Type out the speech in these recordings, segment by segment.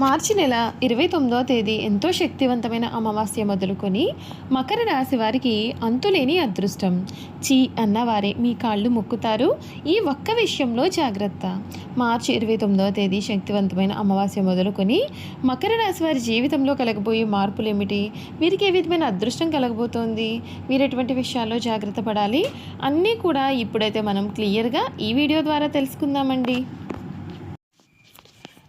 మార్చి నెల ఇరవై తొమ్మిదవ తేదీ ఎంతో శక్తివంతమైన అమావాస్య మొదలుకొని మకర రాశి వారికి అంతులేని అదృష్టం. చీ అన్నవారే మీ కాళ్ళు మొక్కుతారు. ఈ ఒక్క విషయంలో జాగ్రత్త. మార్చి ఇరవై తొమ్మిదవ తేదీ శక్తివంతమైన అమావాస్య మొదలుకొని మకర రాశి వారి జీవితంలో కలగబోయే మార్పులు ఏమిటి వీరికి ఏ విధమైన అదృష్టం కలగబోతోంది? మీరు ఎటువంటి విషయాల్లో జాగ్రత్త పడాలి? అన్నీ కూడా ఇప్పుడైతే మనం క్లియర్గా ఈ వీడియో ద్వారా తెలుసుకుందామండి.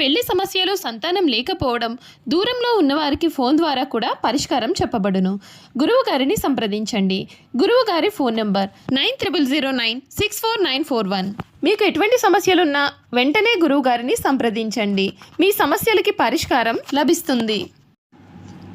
పెళ్ళి సమస్యలు సంతానం లేకపోవడం దూరంలో ఉన్నవారికి ఫోన్ ద్వారా కూడా పరిష్కారం చెప్పబడును. గురువు గారిని సంప్రదించండి. గురువు గారి phone number nine triple zero nine six four nine four one. మీకు ఎటువంటి సమస్యలున్నా వెంటనే గురువు గారిని సంప్రదించండి. మీ సమస్యలకి పరిష్కారం లభిస్తుంది.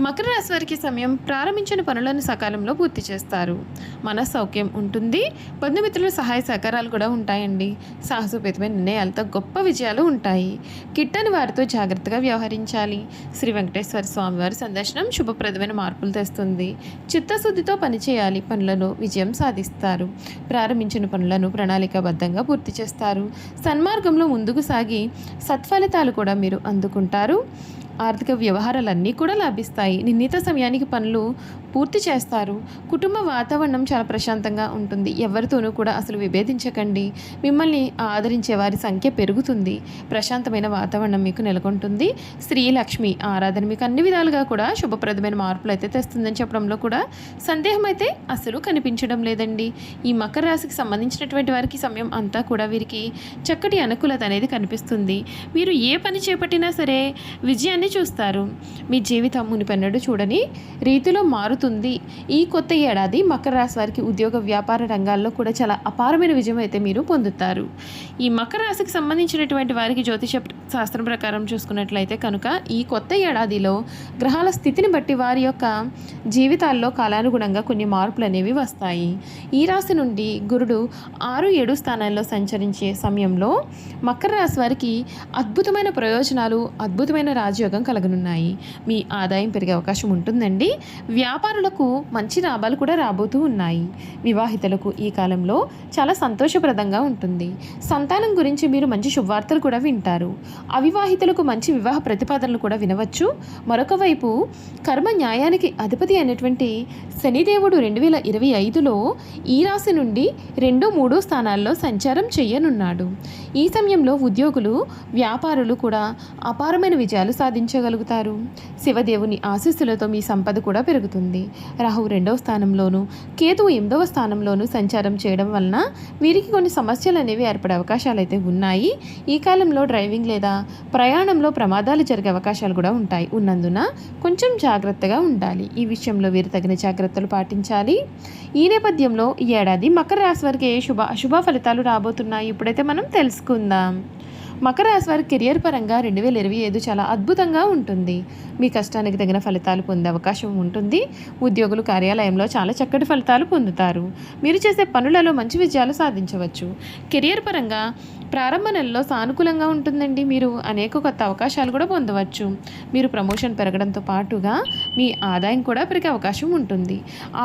మకర రాశి వారికి సమయం ప్రారంభించిన పనులను సకాలంలో పూర్తి చేస్తారు. మన సౌఖ్యం ఉంటుంది. బంధుమిత్రుల సహాయ సహకారాలు కూడా ఉంటాయండి. సాహసోపేతమైన నిర్ణయాలతో గొప్ప విజయాలు ఉంటాయి. కిట్టని వారితో జాగ్రత్తగా వ్యవహరించాలి. శ్రీ వెంకటేశ్వర స్వామివారి సందర్శనం శుభప్రదమైన మార్పులు తెస్తుంది. చిత్తశుద్ధితో పనిచేయాలి పనులను విజయం సాధిస్తారు. ప్రారంభించిన పనులను ప్రణాళికాబద్ధంగా పూర్తి చేస్తారు. సన్మార్గంలో ముందుకు సాగి సత్ఫలితాలు కూడా మీరు అందుకుంటారు. ఆర్థిక వ్యవహారాలన్నీ కూడా లాభిస్తాయి. నిర్ణీత సమయానికి పనులు పూర్తి చేస్తారు. కుటుంబ వాతావరణం చాలా ప్రశాంతంగా ఉంటుంది. ఎవరితోనూ కూడా అసలు విభేదించకండి. మిమ్మల్ని ఆదరించే వారి సంఖ్య పెరుగుతుంది. ప్రశాంతమైన వాతావరణం మీకు నెలకొంటుంది. స్త్రీ లక్ష్మి ఆరాధన మీకు అన్ని విధాలుగా కూడా శుభప్రదమైన మార్పులు అయితే తెస్తుందని చెప్పడంలో కూడా సందేహం అయితే అసలు కనిపించడం లేదండి. ఈ మకర రాశికి సంబంధించినటువంటి వారికి సమయం అంతా కూడా వీరికి చక్కటి అనుకూలత అనేది కనిపిస్తుంది. మీరు ఏ పని చేపట్టినా సరే విజయాన్ని చూస్తారు? మీ జీవితం మునిపెన్నడు చూడని రీతిలో మారుతుంది. ఈ కొత్త ఏడాది మకర రాశి వారికి ఉద్యోగ వ్యాపార రంగాల్లో కూడా చాలా అపారమైన విజయం అయితే మీరు పొందుతారు. ఈ మకర రాశికి సంబంధించినటువంటి వారికి జ్యోతిష శాస్త్రం ప్రకారం చూసుకున్నట్లయితే కనుక ఈ కొత్త ఏడాదిలో గ్రహాల స్థితిని బట్టి వారి యొక్క జీవితాల్లో కాలానుగుణంగా కొన్ని మార్పులు అనేవి వస్తాయి. ఈ రాశి నుండి గురుడు ఆరు ఏడు స్థానాల్లో సంచరించే సమయంలో మకర రాశి వారికి అద్భుతమైన ప్రయోజనాలు అద్భుతమైన రాజయోగం కలగనున్నాయి. మీ ఆదాయం పెరిగే అవకాశం ఉంటుందండి. వ్యాపారులకు మంచి లాభాలు కూడా రాబోతూ ఉన్నాయి. వివాహితులకు ఈ కాలంలో చాలా సంతోషప్రదంగా ఉంటుంది. సంతానం గురించి మీరు మంచి శుభవార్తలు కూడా వింటారు. అవివాహితులకు మంచి వివాహ ప్రతిపాదనలు కూడా వినవచ్చు. మరొక వైపు కర్మ న్యాయానికి అధిపతి అయినటువంటి శనిదేవుడు రెండు వేల ఇరవై ఐదులో ఈ రాశి నుండి రెండు మూడు స్థానాల్లో సంచారం చేయనున్నాడు. ఈ సమయంలో ఉద్యోగులు వ్యాపారులు కూడా అపారమైన విజయాలు సాధించారు సాధించగలుగుతారు శివదేవుని ఆశీస్సులతో మీ సంపద కూడా పెరుగుతుంది. రాహు రెండవ స్థానంలోను కేతువు ఎనిమిదవ స్థానంలోను సంచారం చేయడం వలన వీరికి కొన్ని సమస్యలు అనేవి ఏర్పడే అవకాశాలు అయితే ఉన్నాయి. ఈ కాలంలో డ్రైవింగ్ లేదా ప్రయాణంలో ప్రమాదాలు జరిగే అవకాశాలు కూడా ఉంటాయి. ఉన్నందున కొంచెం జాగ్రత్తగా ఉండాలి. ఈ విషయంలో వీరు తగిన జాగ్రత్తలు పాటించాలి. ఈ నేపథ్యంలో ఈ ఏడాది మకర రాశి వారికి ఏ శుభ అశుభ ఫలితాలు రాబోతున్నాయి? ఇప్పుడైతే మనం తెలుసుకుందాం. మకర రాశి వారి కెరియర్ పరంగా రెండు వేల ఇరవై ఐదు చాలా అద్భుతంగా ఉంటుంది. మీ కష్టానికి తగిన ఫలితాలు పొందే అవకాశం ఉంటుంది. ఉద్యోగులు కార్యాలయంలో చాలా చక్కటి ఫలితాలు పొందుతారు. మీరు చేసే పనులలో మంచి విజయాలు సాధించవచ్చు. కెరియర్ పరంగా ప్రారంభ నెలలో సానుకూలంగా ఉంటుందండి. మీరు అనేక కొత్త అవకాశాలు కూడా పొందవచ్చు. మీరు ప్రమోషన్ పెరగడంతో పాటుగా మీ ఆదాయం కూడా పెరిగే అవకాశం ఉంటుంది.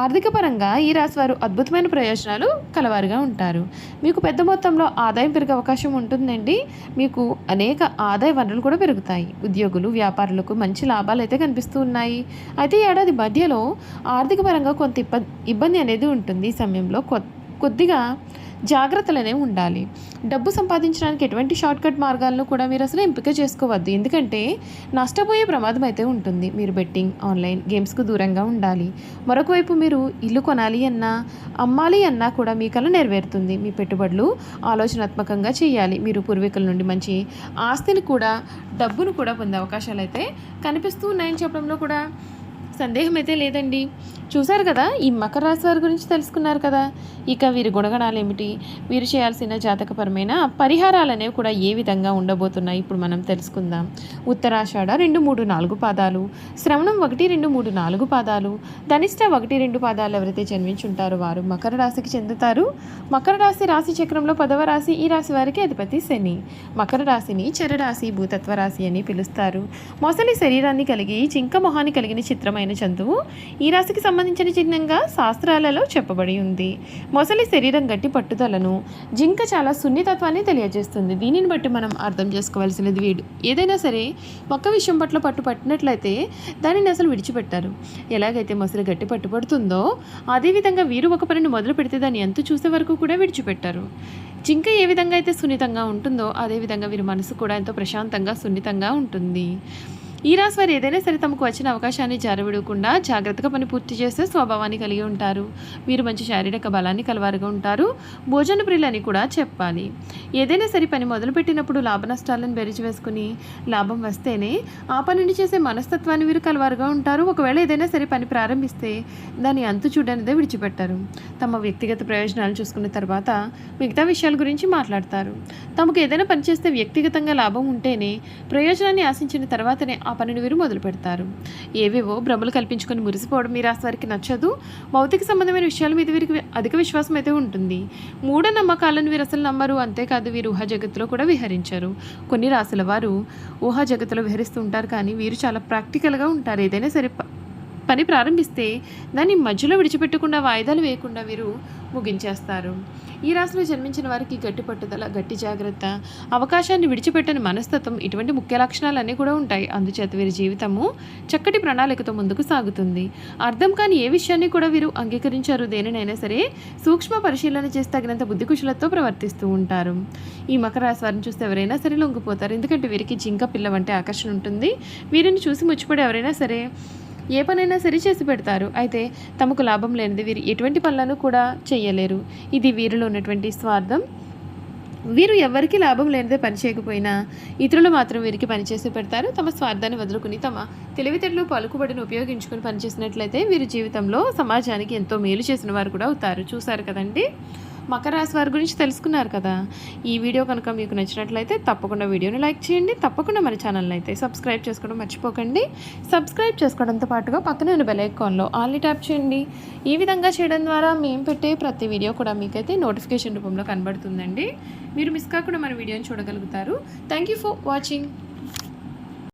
ఆర్థిక పరంగా ఈ రాశి వారు అద్భుతమైన ప్రయోజనాలు కలవారుగా ఉంటారు. మీకు పెద్ద మొత్తంలో ఆదాయం పెరిగే అవకాశం ఉంటుందండి. మీకు అనేక ఆదాయ వనరులు కూడా పెరుగుతాయి. ఉద్యోగులు వ్యాపారులకు మంచి లాభాలు అయితే కనిపిస్తూ ఉన్నాయి. అయితే ఏడాది మధ్యలో ఆర్థిక పరంగా కొంత ఇబ్బంది ఇబ్బంది అనేది ఉంటుంది. ఈ సమయంలో కొత్త కొద్దిగా జాగ్రత్తలనే ఉండాలి. డబ్బు సంపాదించడానికి ఎటువంటి షార్ట్కట్ మార్గాలను కూడా మీరు అసలు ఎంపిక చేసుకోవద్దు. ఎందుకంటే నష్టపోయే ప్రమాదం అయితే ఉంటుంది. మీరు బెట్టింగ్ ఆన్లైన్ గేమ్స్కు దూరంగా ఉండాలి. మరొక వైపు మీరు ఇల్లు కొనాలి అన్నా అమ్మాలి అన్నా కూడా మీ కళ నెరవేరుతుంది. మీ పెట్టుబడులు ఆలోచనాత్మకంగా చేయాలి. మీరు పూర్వీకుల నుండి మంచి ఆస్తిని కూడా డబ్బును కూడా పొందే అవకాశాలు అయితే కనిపిస్తూ ఉన్నాయని చెప్పడంలో కూడా సందేహం అయితే లేదండి. చూశారు కదా ఈ మకర రాశి వారి గురించి తెలుసుకున్నారు కదా. ఇక వీరి గుణగణాలు ఏమిటి వీరు చేయాల్సిన జాతకపరమైన పరిహారాలు అనేవి కూడా ఏ విధంగా ఉండబోతున్నాయి? ఇప్పుడు మనం తెలుసుకుందాం. ఉత్తరాషాఢ రెండు మూడు నాలుగు పాదాలు శ్రవణం ఒకటి రెండు మూడు నాలుగు పాదాలు ధనిష్ట ఒకటి రెండు పాదాలు ఎవరైతే జన్మించుంటారో వారు మకర రాశికి చెందుతారు. మకర రాశి రాశి చక్రంలో పదవ రాశి ఈ రాశి వారికి అధిపతి శని. మకర రాశిని చరరాశి భూతత్వ రాశి అని పిలుస్తారు. మొసలి శరీరాన్ని కలిగి జింక మొహాన్ని కలిగిన చిత్రమైన జంతువు ఈ రాశికి సంబంధించిన చిహ్నంగా శాస్త్రాలలో చెప్పబడి ఉంది. మొసలి శరీరం గట్టి పట్టుదలను జింక చాలా సున్నితత్వాన్ని తెలియజేస్తుంది. దీనిని బట్టి మనం అర్థం చేసుకోవాల్సినది వీడు. ఏదైనా సరే ఒక్క విషయం పట్ల పట్టు పట్టినట్లయితే దానిని అసలు విడిచిపెట్టారు. ఎలాగైతే మొసలి గట్టి పట్టుబడుతుందో అదేవిధంగా వీరు ఒక పనిని మొదలు పెడితే దాన్ని ఎంత చూసే వరకు కూడా విడిచిపెట్టారు. జింక ఏ విధంగా అయితే సున్నితంగా ఉంటుందో అదేవిధంగా వీరి మనసు కూడా ఎంతో ప్రశాంతంగా సున్నితంగా ఉంటుంది. ఈ రాశి వారు ఏదైనా సరే తమకు వచ్చిన అవకాశాన్ని జారవిడకుండా జాగ్రత్తగా పని పూర్తి చేస్తే స్వభావాన్ని కలిగి ఉంటారు. మీరు మంచి శారీరక బలాన్ని కలవారుగా ఉంటారు. భోజన ప్రియులని కూడా చెప్పాలి. ఏదైనా సరే పని మొదలుపెట్టినప్పుడు లాభ నష్టాలను బెరిచి వేసుకుని లాభం వస్తేనే ఆ పనిని చేసే మనస్తత్వాన్ని వీరు కలవారుగా ఉంటారు. ఒకవేళ ఏదైనా సరే పని ప్రారంభిస్తే దాన్ని అంతు చూడనిదే విడిచిపెట్టారు. తమ వ్యక్తిగత ప్రయోజనాలు చూసుకున్న తర్వాత మిగతా విషయాల గురించి మాట్లాడతారు. తమకు ఏదైనా పనిచేస్తే వ్యక్తిగతంగా లాభం ఉంటేనే ప్రయోజనాన్ని ఆశించిన తర్వాతనే ఆ ఆ పనిని వీరు మొదలు పెడతారు ఏవేవో భ్రమలు కల్పించుకొని మురిసిపోవడం మీ రాశి వారికి నచ్చదు. భౌతిక సంబంధమైన విషయాల మీద వీరికి అధిక విశ్వాసం అయితే ఉంటుంది. మూఢ నమ్మకాలను వీరు అసలు నమ్మరు. అంతేకాదు వీరు ఊహా జగత్తులో కూడా విహరించారు. కొన్ని రాశుల వారు ఊహా జగత్తులో విహరిస్తూ ఉంటారు కానీ వీరు చాలా ప్రాక్టికల్గా ఉంటారు. ఏదైనా సరే ప- పని ప్రారంభిస్తే దాన్ని మధ్యలో విడిచిపెట్టకుండా వాయిదాలు వేయకుండా వీరు ముగించేస్తారు. ఈ రాశిలో జన్మించిన వారికి గట్టి పట్టుదల గట్టి జాగ్రత్త అవకాశాన్ని విడిచిపెట్టని మనస్తత్వం ఇటువంటి ముఖ్య లక్షణాలన్నీ కూడా ఉంటాయి. అందుచేత వీరి జీవితము చక్కటి ప్రణాళికతో ముందుకు సాగుతుంది. అర్థం కాని ఏ విషయాన్ని కూడా వీరు అంగీకరించారు. దేనినైనా సరే సూక్ష్మ పరిశీలన చేసి తగినంత బుద్ధి కుశలతో ప్రవర్తిస్తూ ఉంటారు. ఈ మకర రాశి వారిని చూస్తే ఎవరైనా సరే లొంగిపోతారు. ఎందుకంటే వీరికి జింక పిల్ల వంటి ఆకర్షణ ఉంటుంది. వీరిని చూసి ముచ్చిపడి ఎవరైనా సరే ఏ పనైనా సరే చేసి పెడతారు. అయితే తమకు లాభం లేనిది వీరు ఎటువంటి పనులను కూడా చేయలేరు. ఇది వీరిలో ఉన్నటువంటి స్వార్థం. వీరు ఎవరికి లాభం లేనిదే పని చేయకపోయినా ఇతరులు మాత్రం వీరికి పనిచేసి పెడతారు. తమ స్వార్థాన్ని వదులుకుని తమ తెలివితేటలు పలుకుబడిని ఉపయోగించుకుని పనిచేసినట్లయితే వీరి జీవితంలో సమాజానికి ఎంతో మేలు చేసిన వారు కూడా అవుతారు. చూసారు కదండి? మకర రాశి వారి గురించి తెలుసుకున్నారు కదా. ఈ వీడియో కనుక మీకు నచ్చినట్లయితే తప్పకుండా వీడియోని లైక్ చేయండి. తప్పకుండా మన ఛానల్ని అయితే సబ్స్క్రైబ్ చేసుకోవడం మర్చిపోకండి. సబ్స్క్రైబ్ చేసుకోవడంతో పాటుగా పక్కన ఉన్న బెల్ ఐకాన్లో ఆల్ని ట్యాప్ చేయండి. ఈ విధంగా చేయడం ద్వారా మేము పెట్టే ప్రతి వీడియో కూడా మీకైతే నోటిఫికేషన్ రూపంలో కనబడుతుందండి. మీరు మిస్ కాకుండా మన వీడియోని చూడగలుగుతారు. Thank you for watching